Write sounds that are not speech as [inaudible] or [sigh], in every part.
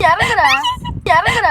இறங்குற இறங்குற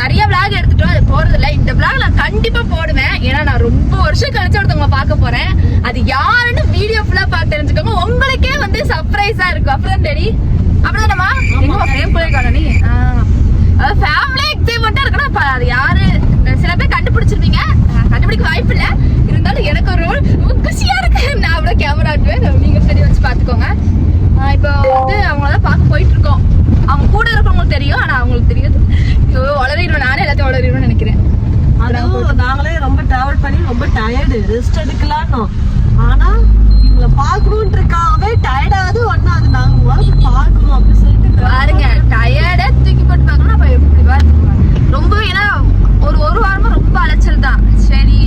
நிறைய vlog எடுத்துட்டோம் அது போறது இல்ல இந்த vlog நான் கண்டிப்பா போடுவேன். ஏன்னா நான் ரொம்ப வருஷம் கழிச்சு ஒருத்தவங்க பார்க்க போறேன். அது யாருன்னு வீடியோ ஃபுல்லா பார்த்து தெரிஞ்சுக்கோங்க. உங்களுக்கே வந்து சர்ப்ரைஸா இருக்கும். அப்புறம் டெடி. அப்படிதானமா எங்க கூட காண நீ? ஃபேமிலி எக்ஸைட்மெண்டா இருக்கணும். அப்ப அது யாரு? சில பேர் கண்டுபிடிச்சிருப்பீங்க அதுவும் நாங்களே ரொம்ப டிராவல் பண்ணி ரொம்ப டயர்டு ரெஸ்ட் எடுக்கலாம்னு. ஆனா இவங்கள பாக்கணும்ன்றக்காகவே டயர்டாவது ஒண்ணாது நாங்க முதல்ல பார்க்கணும் அப்படின்னு சொல்லிட்டு பாருங்க டயர்டா தூக்கி போட்டு பார்க்கணும் அப்ப எப்படி பாருங்க ரொம்ப ஏன்னா ஒரு ஒரு வாரமா ரொம்ப அலைச்சல் தான். சரி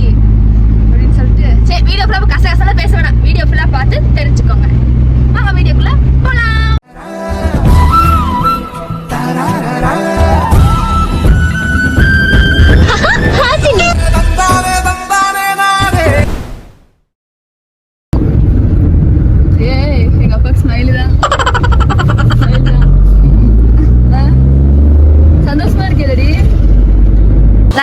அப்படின்னு சொல்லிட்டு. சரி வீடியோ ஃபுல்லா கசகசல பேச வேணாம். வீடியோ ஃபுல்லா பார்த்து தெரிஞ்சுக்கோங்க. வாங்க வீடியோக்குள்ள போலாம்.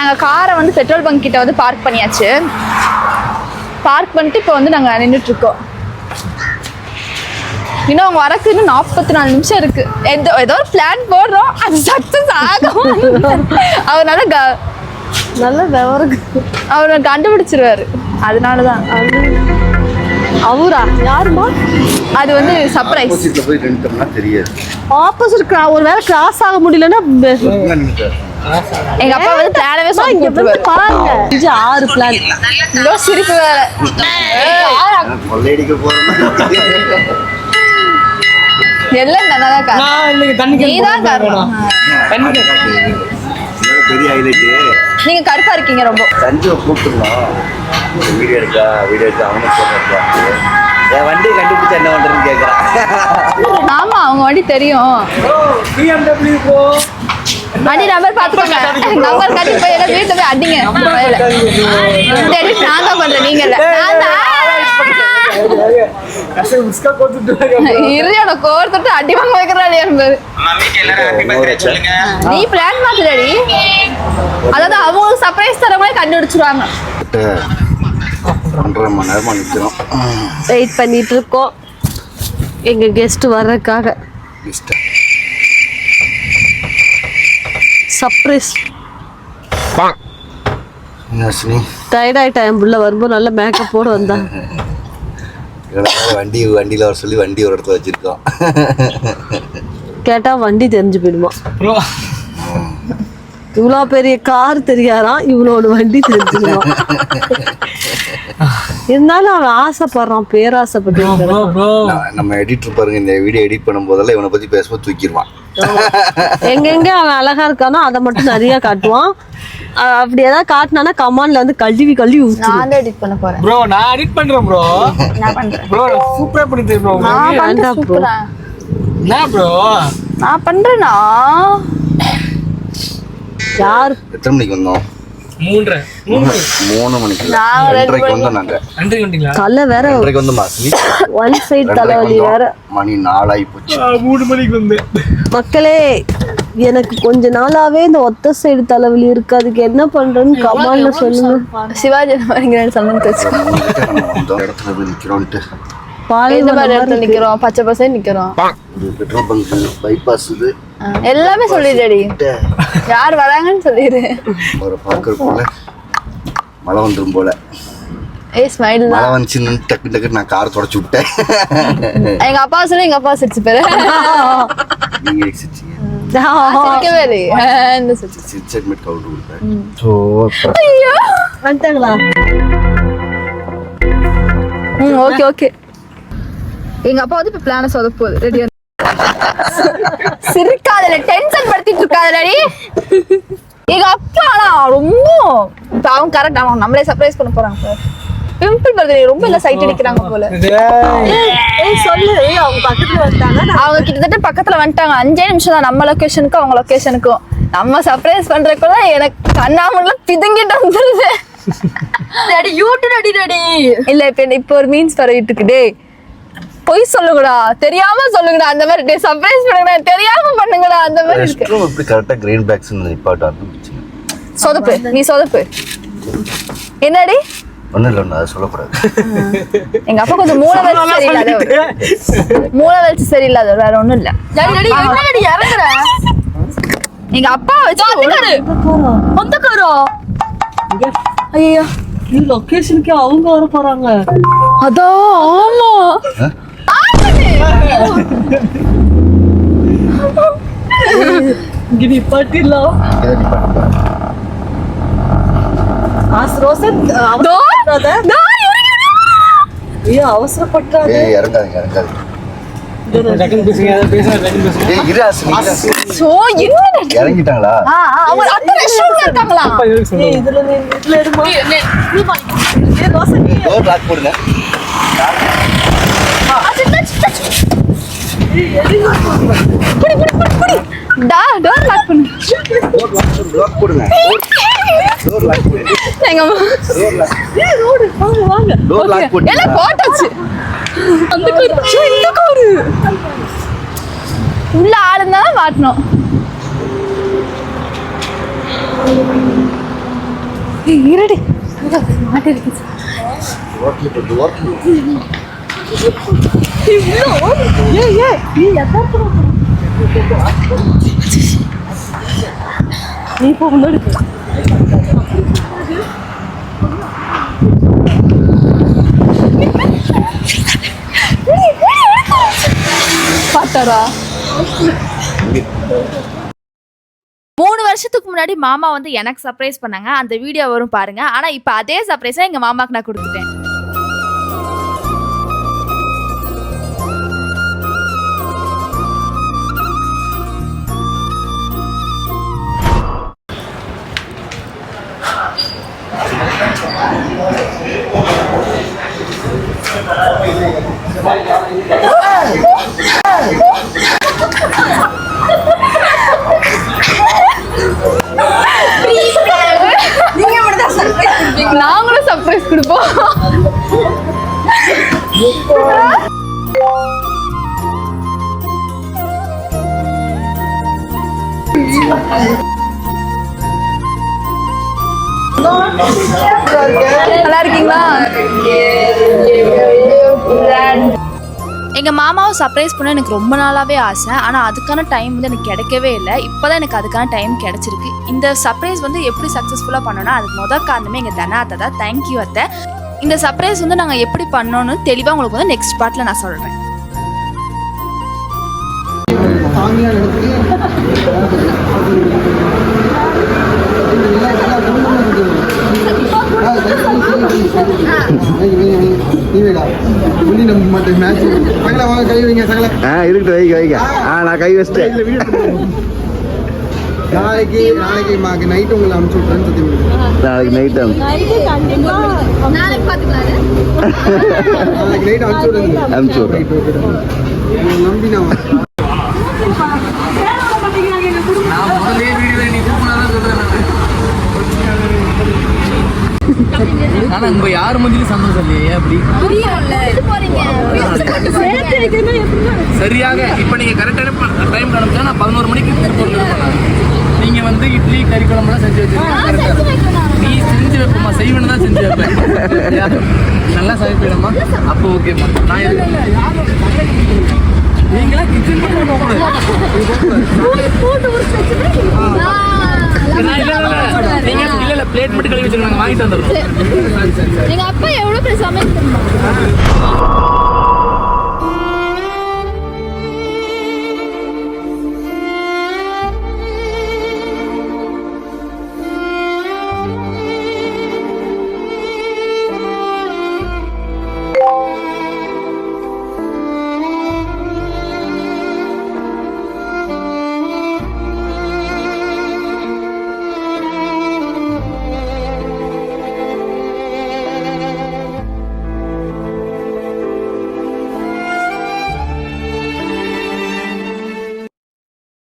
நாங்க காரை வந்து பெட்ரோல் பங்க் கிட்ட வந்து பார்க் பண்ணியாச்சு. பார்க் பண்ணிட்டு இப்போ வந்து நாங்க நின்றுட்டு இருக்கோம் இன்னும் அவங்க வரக்கு இன்னும் நாற்பத்தி நாலு நிமிஷம் இருக்கு. எந்த ஏதோ ஒரு பிளான் போடுறோம். அது சக்சஸ் ஆகும். அவனால க- நல்ல விவரம். அவர் கண்டுபிடிச்சிருவாரு. அதனாலதான். அவரா? யாருமா? அது வந்து சர்ப்ரைஸ் ஆப்போசிட்ல போய் நின்றுட்டோம்னா தெரியாது. ஆப்போசிட் ஒரு வேளை கிராஸ் ஆக முடியலன்னா. எங்க அப்பா வந்து பிளானவே சொல்லி இங்க வந்து கொடுத்துருவாரு. பாருங்க. இது ஆறு பிளான் இதோ சிரிப்பு வேற. கொள்ளையடிக்க போறேன். எல்லாம் நல்லாதான் காரணம் நான் இன்னைக்கு தண்ணி நீதான் காரணம் பெரிய ஹைலைட் நீங்க கருப்பா இருக்கீங்க ரொம்ப. சஞ்சுவை கூப்பிட்டுருந்தோம் வீடியோ எடுக்கா வீடியோ எடுத்து அவனுக்கு போட்டோம் என் வண்டியை கண்டுபிடிச்சா என்ன பண்றேன்னு கேட்கறான் ஆமா அவங்க வண்டி தெரியும். பிஎம்டபிள்யூ போ. வண்டி நம்பர் பாத்துக்கோங்க நம்பர் கட்டி போய் எல்லாம் வீட்டுல போய் அடிங்க. இந்த நான் தான் பண்றேன் நீங்க இல்ல. நான் கோர்த்துட்டு அடி வாங்க வைக்கிறாள் என்பது நீ பிளான் மாத்துறடி அதாவது அவங்களுக்கு சர்ப்ரைஸ் தர மாதிரி கண்டுபிடிச்சிருவாங்க. ஒன்றரை மணி நேரமா நிற்கிறோம் வெயிட் பண்ணிட்டு இருக்கோம். எங்க கெஸ்ட் வர்றதுக்காக. சர்ப்ரைஸ் யாசினி டயர்ட் ஆயிட்டா என் புள்ள வரும்போது நல்ல மேக்கப் போட வந்தான் வண்டி வண்டியில் வர சொல்லி வண்டி ஒரு இடத்துல வச்சிருக்கோம். கேட்டா வண்டி தெரிஞ்சு போயிடுமா. இவ்வளோ பெரிய கார் தெரியாராம் இவனோட வண்டி தெரிஞ்சுக்கணும் [laughs] இருந்தாலும் அவன் ஆசைப்படுறான் பேராசைப்பட்டு ப்ரோ ப்ரோ நம்ம எடிட்டர் பாருங்க இந்த வீடியோ எடிட் பண்ணும் போதெல்லாம் இவனை பத்தி பேசும்போது தூக்கிடுவான். எங்கெங்க அவன் அழகா இருக்கானோ அதை மட்டும் நிறைய காட்டுவான். அப்படி ஏதாவது காட்டினானா கமான்ல வந்து கழுவி கழுவி நான் எடிட் பண்ண போறேன். ப்ரோ நான் எடிட் பண்றேன் ப்ரோ. நான் பண்றேன். ப்ரோ சூப்பரா பண்ணி தரேன் ப்ரோ நான் பண்றேன் bro. சூப்பரா என்ன ப்ரோ? நான் பண்றேனா? யார்? எத்தனை மணிக்கு வந்தோம்? மூன்றரை. மூணு மூணு மணிக்கு. இல்ல. நான் ரெண்டு ரெண்டரைக்கு வந்தோம் நாங்க. நன்றி வந்தீங்களா? தலை வேற ரெண்டரைக்கு ஒன் சைடு தலைவலி வேற. மணி போச்சு. மணிக்கு மக்களே எனக்கு கொஞ்ச நாளாவே இந்த ஒத்த சைடு தலைவலி இருக்கு. அதுக்கு என்ன பண்றேன்னு கமான்ல சொல்லுங்க. சிவாஜி மாதிரிங்கிற சம்மன் இடத்துல போய் பாலைவனம் இடத்துல நிக்கிறோம்? பச்சை பசை நிக்கிறோம். பெட்ரோல் பங்க் பைபாஸ் இது. எல்லாமே சொல்லிடுடி யார் வராங்கன்னு சொல்லிடு. அவரை பார்க்கறதுக்குள்ள மழை வந்துடும் போல. ஏய் ஸ்மைல் மழை வந்துச்சுன்னு டக்கு டக்கு நான் கார் தொடச்சு விட்டேன். எங்க அப்பா சொல்லி எங்க அப்பா சிரிச்சு பேரு. நீங்க சிரிச்சீங்க? எங்க அப்பா வந்து இப்ப பிளான சொத போகுது ரெடியா சிரிக்காதல டென்ஷன் படுத்திட்டு இருக்காதலடி. எங்க அப்பா ஆனா ரொம்ப இப்ப அவங்க கரெக்ட் அவன் நம்மளே சர்ப்ரைஸ் பண்ண போறாங்க. பிம்பிள் வருது ரொம்ப இல்ல சைட் அடிக்கிறாங்க போல. ஏய் சொல்லு. அவங்க பக்கத்துல வந்துட்டாங்க. அவங்க கிட்டத்தட்ட பக்கத்துல வந்துட்டாங்க. அஞ்சே நிமிஷம் தான் நம்ம லொகேஷனுக்கும் அவங்க லொகேஷனுக்கும் நம்ம சர்ப்ரைஸ் பண்றதுக்குள்ள எனக்கு கண்ணாமல பிதுங்கிட்டு வந்துருது. அடி யூடியூப் அடி அடி இல்ல இப்ப என்ன- இப்ப ஒரு மீன்ஸ் பரவிட்டு இருக்கு டேய். பொய் சொல்லுங்கடா தெரியாம சொல்லுங்கடா அந்த மாதிரி டே சர்ப்ரைஸ் பண்ணுங்கடா தெரியாம பண்ணுங்கடா அந்த மாதிரி இருக்கு. ரெஸ்ட் ரூம் எப்படி கரெக்டாக கிரீன் பேக்ஸ் நிப்பாட்டு ஆரம்பிச்சு சொதப்பு நீ சொதப்பு. என்னடி? ஒன்றும் இல்லை ஒன்று அதை சொல்லக்கூடாது. எங்க அப்பா கொஞ்சம் மூளை வச்சு சரியில்லாத மூளை வச்சு சரியில்லாத வேற ஒண்ணும் இல்ல. என்னடி இறங்குற? எங்க அப்பா வச்சு சொந்தக்காரோ. ஐயோ. நீ லொகேஷனுக்கே அவங்க வர போறாங்க. அதான் ஆமா. இங்க நிப்பாட்டிடலாம் இதை நிப்பாட்டு ஆஸ் ரோசன் தோ, அவசரப்படாத தோ, இறங்குறா. ஐயோ அவசரப்பட்டாத ஏய் இறங்காதீங்க இறங்காதீங்க? இறங்கிட்டாங்களா இதுல நீ டோர் லாக் போடுங்க டா டோர் லாக் பண்ணு லாக் போடுங்க டோர் லாக் போடுங்க எங்க டோர் லாக் ஏய் ரோடு வாங்க வாங்க டோர் லாக் போடுங்க எல்லாம் போட்டாச்சு அந்த காரு இந்த காரு உள்ள ஆளு இருந்தாலும் மாட்டணும் இருடி மாட்டிருக்கு நீ இப்போ முன்னாடி பார்த்தாரா மூணு வருஷத்துக்கு முன்னாடி மாமா வந்து எனக்கு சர்ப்ரைஸ் பண்ணாங்க. அந்த வீடியோ வரும் பாருங்க. ஆனா இப்போ அதே சர்ப்ரைஸா எங்க மாமாக்கு நான் கொடுத்துட்டேன். நல்லா இருக்கீங்களா எங்கள் மாமாவை சர்ப்ரைஸ் பண்ண எனக்கு ரொம்ப நாளாகவே ஆசை. ஆனால் அதுக்கான டைம் வந்து எனக்கு கிடைக்கவே இல்லை. இப்போ தான் எனக்கு அதுக்கான டைம் கிடைச்சிருக்கு. இந்த சர்ப்ரைஸ் வந்து எப்படி சக்ஸஸ்ஃபுல்லாக பண்ணோன்னா அதுக்கு முதல் காரணமே எங்கள் தன அத்தை தான். தேங்க்யூ அத்தை. இந்த சர்ப்ரைஸ் வந்து நாங்கள் எப்படி பண்ணோன்னு தெளிவாக உங்களுக்கு வந்து நெக்ஸ்ட் பார்ட்டில் நான் சொல்கிறேன் ஆ இருக்கட்டும் வைங்க வைங்க. ஆ நான் கை வச்சிட்டேன். நாளைக்கு நாளைக்கு மாக்கு நைட் உங்களை அனுப்பிச்சு விட்றேன்னு சொல்லி நாளைக்கு நைட் நாளைக்கு நைட் அனுப்பிச்சு விடுங்க அனுப்பிச்சு விட்றேன். நம்பி. நான் முதல்ல வீடியோ நீ கூப்பிடாதான் சொல்றேன் ஆனா உங்க யார் மத்தியிலும் சந்தோஷம் இல்லையே அப்படி? சரியாக இப்போ நீங்க கரெக்டான டைம் அனுப்பிச்சா நான் பதினோரு மணிக்கு இருப்பேன் நீங்க வந்து இட்லி கறி குழம்புலாம் செஞ்சு வச்சிருக்கீங்க. நீ செஞ்சு வைப்பமா செய்வேன்னு தான் செஞ்சு வைப்பேன். சரியா? [laughs] நல்லா சமைப்பிடமா அப்போ ஓகேம்மா நான் நீங்களா கிச்சன் இல்ல நீங்க இல்ல இல்ல. பிளேட் மட்டும் கழுவி வச்சிருக்காங்க வாங்கிட்டு வந்துடுறோம் எங்க அப்பா